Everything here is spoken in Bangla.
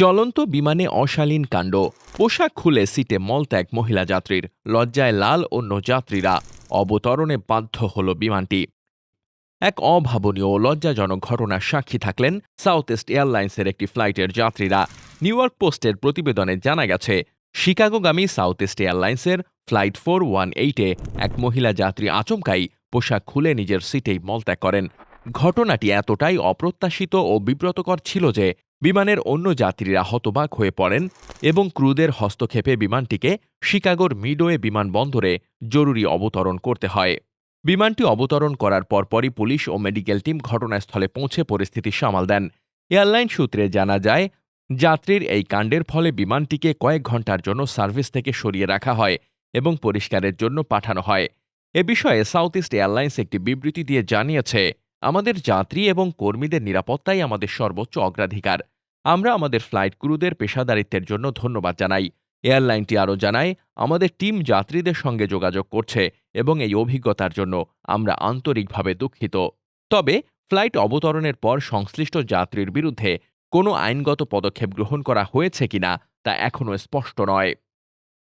চলন্ত বিমানে অশালীন কাণ্ড। পোশাক খুলে সিটে মলত্যাগ মহিলা যাত্রীর। লজ্জায় লাল অন্য যাত্রীরা অবতরণে বাধ্য হল বিমানটি। এক অভাবনীয় লজ্জাজনক ঘটনার সাক্ষী থাকলেন সাউথ ইস্ট এয়ারলাইন্সের একটি ফ্লাইটের যাত্রীরা। নিউ ইয়র্ক পোস্টের প্রতিবেদনে জানা গেছে, শিকাগোগামী সাউথ ইস্ট এয়ারলাইন্সের ফ্লাইট ফোর ওয়ান এইটে এক মহিলা যাত্রী আচমকাই পোশাক খুলে নিজের সিটেই মলত্যাগ করেন। ঘটনাটি এতটাই অপ্রত্যাশিত ও বিব্রতকর ছিল যে বিমানের অন্য যাত্রীরা হতবাক হয়ে পড়েন এবং ক্রুদের হস্তক্ষেপে বিমানটিকে শিকাগোর মিডওয়ে বিমানবন্দরে জরুরি অবতরণ করতে হয়। বিমানটি অবতরণ করার পরপরই পুলিশ ও মেডিকেল টিম ঘটনাস্থলে পৌঁছে পরিস্থিতি সামাল দেন। এয়ারলাইন সূত্রে জানা যায়, যাত্রীর এই কাণ্ডের ফলে বিমানটিকে কয়েক ঘণ্টার জন্য সার্ভিস থেকে সরিয়ে রাখা হয় এবং পরিষ্কারের জন্য পাঠানো হয়। এ বিষয়ে সাউথ ইস্ট এয়ারলাইন্স একটি বিবৃতি দিয়ে জানিয়েছে আমাদের যাত্রী এবং কর্মীদের নিরাপত্তাই আমাদের সর্বোচ্চ অগ্রাধিকার। আমরা আমাদের ফ্লাইট ক্রুদের পেশাদারিত্বের জন্য ধন্যবাদ জানাই। এয়ারলাইনটি আরও জানায়, আমাদের টিম যাত্রীদের সঙ্গে যোগাযোগ করছে এবং এই অভিজ্ঞতার জন্য আমরা আন্তরিকভাবে দুঃখিত। তবে ফ্লাইট অবতরণের পর সংশ্লিষ্ট যাত্রীর বিরুদ্ধে কোনো আইনগত পদক্ষেপ গ্রহণ করা হয়েছে কিনা তা এখনও স্পষ্ট নয়।